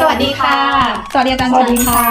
สวัสดีค่ะ สวัสดีอาจารย์สวัสดีค่ะ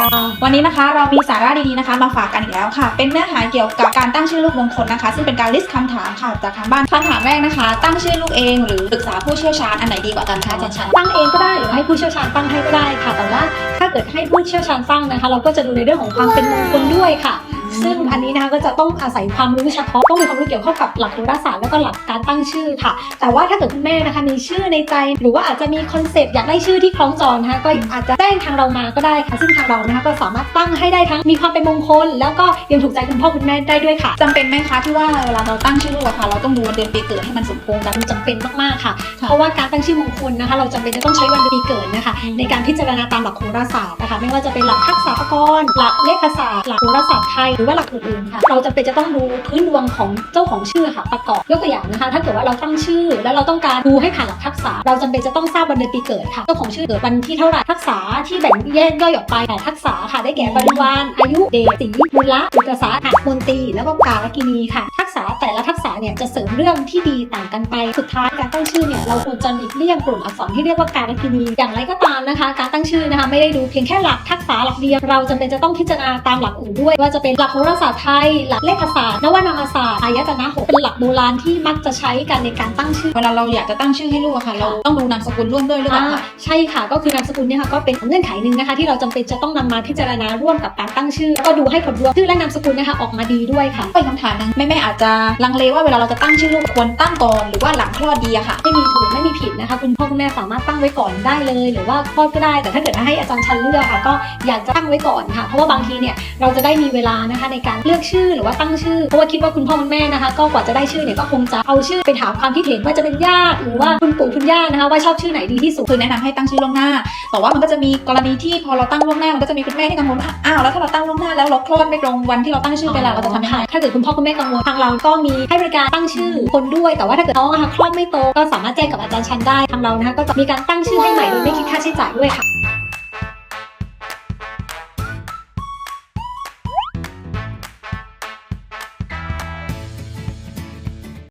วันนี้นะคะเรามีสาระดีๆนะคะ มาฝากกันอีกแล้วค่ะ เป็นเนื้อหาเกี่ยวกับการตั้งชื่อลูกมงคลนะคะ ซึ่งเป็นการลิสต์คำถามค่ะจากทางบ้านคำถามแรกนะคะ ตั้งชื่อลูกเองหรือปรึกษาผู้เชี่ยวชาญอันไหนดีกว่ากันคะอาจารย์ชันตั้งเองก็ได้หรือให้ผู้เชี่ยวชาญตั้งให้ก็ได้ค่ะ แต่ว่าถ้าเกิดให้ผู้เชี่ยวชาญตั้งนะคะ เราก็จะดูในเรื่องของความเป็นมงคลด้วยค่ะ ซึ่งอันนี้นะคะก็จะต้องอาศัยความรู้เฉพาะต้องมีความรู้เกี่ยวข้องกับหลักโหราศาสตร์แล้วก็หลักการตั้งชื่อค่ะ แต่ว่าถ้าเกิดคุณแม่นะคะมีชื่อในใจ หรือว่าอาจจะมีคอนเซปต์อยากได้ชื่อที่คล้องจองนะคะก็อาจจะแจ้งทางเรามาก็ได้ค่ะ ซึ่งทางเรานะคะก็สามารถตั้งให้ได้ทั้งมีความเป็นมงคล แล้วก็ยังถูกใจคุณพ่อคุณแม่ได้ด้วยค่ะจำเป็นไหมคะที่ว่าเวลาเราตั้งชื่อลูกอะค่ะเราต้องดูวันเดือนปีเกิดให้มันสมพงษ์กันจำเป็นมากๆค่ะค่ะ เพราะว่าการตั้งชื่อมงคลนะคะ เราจำเป็นจะต้องใช้วันเดือนปีเกิดนะคะอืมในการพิจารณาตามหลักโหราศาสตร์นะคะ ไม่ว่าจะเป็นหลักทักษะกรหลักเลขศาสตร์หลักโหราศาสตร์ไทยหรือว่าหลักอื่นๆค่ะ เราจำเป็นจะต้องดูพื้นดวงของเจ้าของชื่อค่ะประกอบยกตัวอย่างนะคะ ถ้าเกิดว่าเราตั้งชื่อ แล้วเราต้องการดูให้ผ่านหลักทักษะ เราจำเป็นจะต้องทราบวันเดือนปีเกิดค่ะ เจ้าของชื่อเกิดวันที่เท่าไหร่ทักษะที่แบ่งแยกย่อยออกไปแต่ทักษะค่ะได้แก่บริวารอายุเดชสีมูลละอุตสาหะมนตรีแล้วก็กาลกินีค่ะ ทักษะแต่ละทักษะ เนี่ยจะเสริมเรื่องที่ดีต่างกันไป สุดท้ายการตั้งชื่อเนี่ยเราควรจะหลีกเลี่ยงกลุ่มอักษรที่เรียกว่าการกินีอย่างไรก็ตามนะคะ การตั้งชื่อนะคะไม่ได้ดูเพียงแค่หลักทักษะหลักเดียวเราจำเป็นจะต้องพิจารณาตามหลักอื่นด้วย ว่าจะเป็นหลักโหราศาสตร์ไทย หลักเลขศาสตร์นวนามศาสตร์อายตนะหกเป็นหลักโบราณที่มักจะใช้กันในการตั้งชื่อ เวลาเราอยากจะตั้งชื่อให้ลูกอะค่ะ เราต้องดูนามสกุลร่วมด้วยหรือเปล่าอ่าคะใช่ค่ะก็คือนามสกุลเนี่ยค่ะก็เป็นเงื่อนไขหนึ่งนะคะ ที่เราจำเป็นจะต้องนำมาพิจารณาร่วมกับการตั้งชื่อแล้วก็ดูให้ผลรวมชื่อและนามสกุลนะคะออกมาดีด้วยค่ะเป็นคำถามหนึงแม่ๆอาจจะลังเลว่าเวลาเราจะตั้งชื่อลูกควรตั้งก่อนหรือว่าหลังคลอดดีอะค่ะ ไม่มีถูกไม่มีผิดนะคะ คุณพ่อคุณแม่สามารถตั้งไว้ก่อนได้เลย หรือว่าคลอดก็ได้ แต่ถ้าเกิดให้อาจารย์ชันเลือกค่ะ ก็อยากจะตั้งไว้ก่อนค่ะ เพราะว่าบางทีเนี่ยเราจะได้มีเวลานะคะในการเลือกชื่อหรือว่าตั้งชื่อ เพราะว่าคิดว่าคุณพ่อคุณแม่นะคะ ก็กว่าจะได้ชื่อเนี่ยก็คงจะเอาชื่อไปถามความคิดเห็นว่าจะเป็นญาติหรือว่าคุณปู่คุณย่านะคะ ว่าชอบชื่อไหนดีที่สุดคือแนะนำให้ตั้งชื่อล่วงหน้า แต่ว่ามันก็จะมีกรณีที่พอเราตั้งล่วงหน้ามันก็จะมีคุณแม่ที่กังวลว่าอ้าวแล้วถ้าเราตั้งล่วงหน้าแล้วเราคลอดไม่ตรงวันที่เราตั้งชื่อไปแล้วเราจะทำยังไงถ้าเกิดคุณพ่อคุณแม่กังวลทางเราก็มีให้บริการตั้งชื่อคนด้วย แต่ว่าถ้าเกิดน้องนะคะคลอดไม่โตก็สามารถแจ้งกับอาจารย์ชันได้ทางเรานะคะก็จะมีการตั้งชื่อให้ใหม่โดยไม่คิดค่าใช้จ่ายด้วยค่ะ